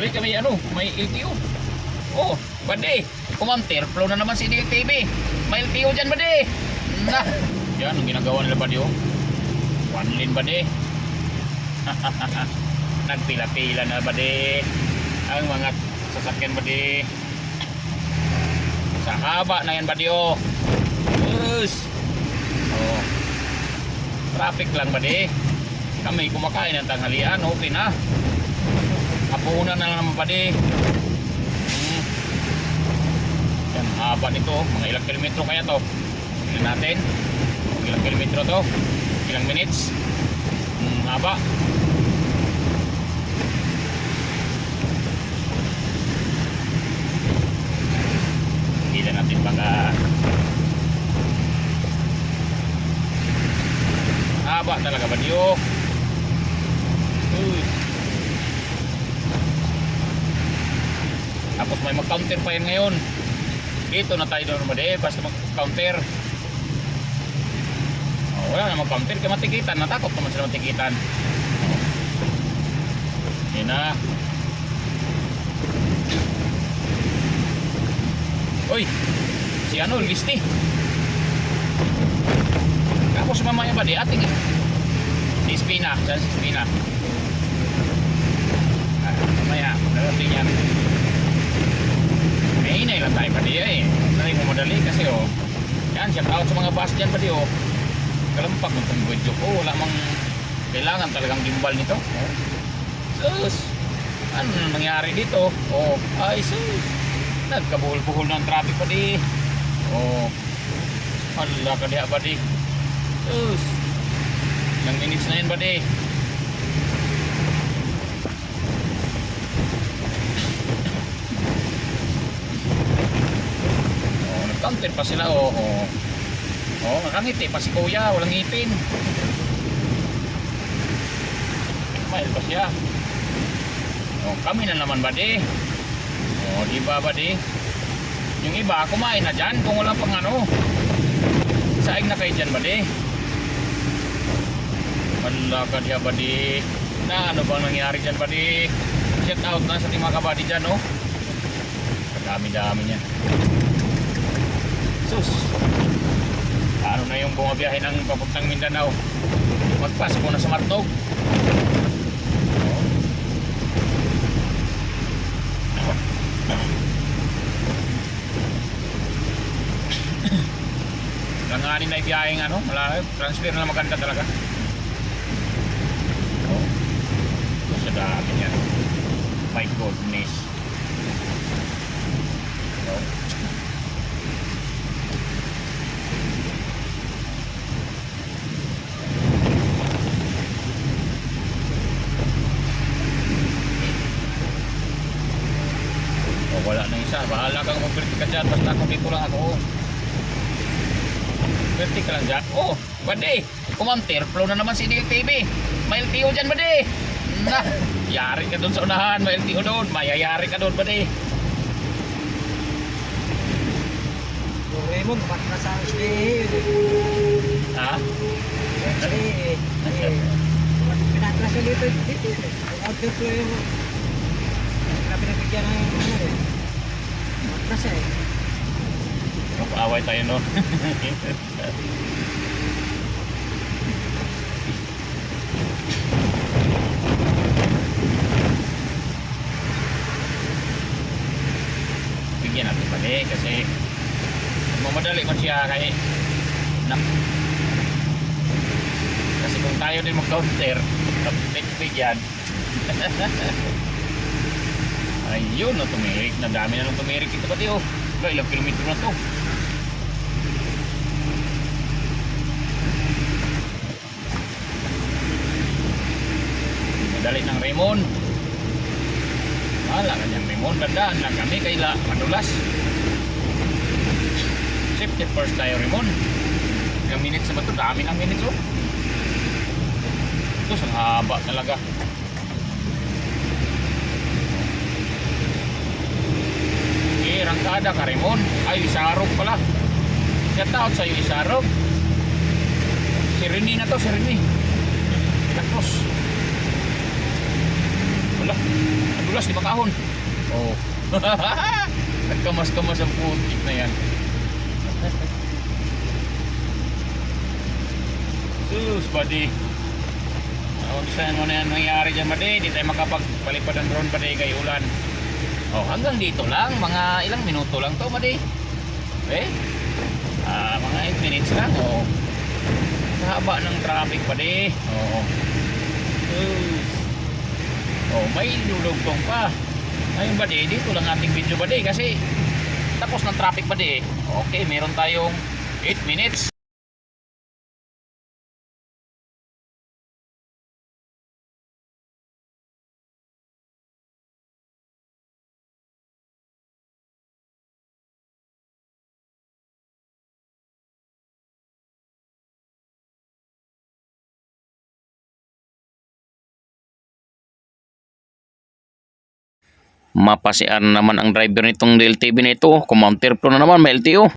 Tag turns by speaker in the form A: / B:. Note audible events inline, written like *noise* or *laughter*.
A: Balik kami ano, may LTO. Oh, bade. Kumantir, flow na naman si DLTV. May LTO dyan, bade. Na. Yan, ang ginagawa nila bade, oh. One lane, bade. *laughs* Nagpila-pila na, bade. Ang mga sasakyan, bade. Sa haba na yan, bade, oh. Yes. Oh. Traffic lang, bade. Kami kumakain ng tanghalian, okay na. Hapunan na naman pati. Hmm. Yan, haba nito. Mga ilang kilometro kaya to. Tingnan natin. Ilang kilometro to. Ilang minutes. Hmm, haba. Hindi na natin baka haba talaga ba diyo? Uy. Tapos may mag-counter pa yan ngayon. Dito na tayo doon mali, basta mag-counter. Oh, wala na mag-counter, kaya matikitan. Natakot naman sila matikitan. Oh. Yan na. Uy, si ano, listi. Tapos mamaya ba di ating si Spina, saan si Spina? Ah, mamaya, darating yan. May inay lang tayo pa di eh. Sanay mo madali kasi oh. Yan, shout out sa mga bus dyan pa di oh. Kalampak ng itong video ko. Wala mang kailangan talagang gimbal nito. Oh. Sus! Ano na nangyari dito? Oh, ay sus! Nagkabuhol-buhol ng traffic pa di. Oh. Hala ka diha pa di. Sus! Ilang minutes na yan ba di? Oh, nag-counter pa sila oh. Oh, oh nakangiti pa si kuya, walang ngipin. Smile pa siya. Oh, kami na naman ba di? Oh, di ba di? Yung iba kumain na dyan kung wala pang ano. Saing na kayo dyan ba di? Wala ka diya ba di? Na ano bang nangyari dyan ba di? Shout out na sa ating mga kabady dyan oh. Kadami-dami niyan. Sus. Ano na yung bumabiyahe ng papuntang Mindanao? Magpas ko na sa Martog. Langanin na ibiyaheng ano, malayo. Transfer na maganda talaga. Oh. Sa dami niya. My goodness. Wala na isa. Bahala kang mag-verti ka dyan. Basta ako dito lang ako. Verti ka lang dyan. Oh, bade. Kumantir. Flow na naman si DLTV. May LTO dyan, bade. Na, yari ka doon sa unahan. May LTO doon. Mayayari ka doon, bade.
B: Raymond, ba't nasa stay?
A: Ha?
B: Stay. Pinatras yung dito, dito. Outdoor flow yung... Grabe na bigyan ng ano eh. Matras eh.
A: Mag-away tayo no. *laughs* Bigyan natin pali kasi mamadali man siya kay na, kasi kung tayo din mag-counter bigyan *laughs* ayun na tumirik na dami na nung tumirik ito pati oh Ba, ilang kilometro na to Madali ng Raymond. Wala ka niyang Raymond. Dandaan lang kami kaila madulas. Safety first tayo Raymond. Ilang minutes na ba ito? Dami ng minutes oh. Ito, ang haba talaga. Okay, rangkada ka Raymond. Ay, isarog pala. Shout out sa'yo isarog. Si Rini na to, si Rini. Tapos. Wala. Nadulas di makahon. Oh. *laughs* Nagkamas-kamas ang putik na yan. Sus, buddy. Ano saan mo na yan nangyari dyan, buddy? Di tayo makapagpalipad ng drone, buddy, kay ulan. Oh, hanggang dito lang. Mga ilang minuto lang to, buddy. Eh? Ah, mga 8 minutes lang, oh. Haba ng traffic, buddy. Oo. Sus. Oh, may lulugtong pa. Ngayon, buddy, dito lang ating video, buddy, kasi tapos ng traffic, buddy. Okay, meron tayong 8 minutes. Mapasian naman ang driver nitong DLTV na ito. Kumounter pro na naman, may LTO.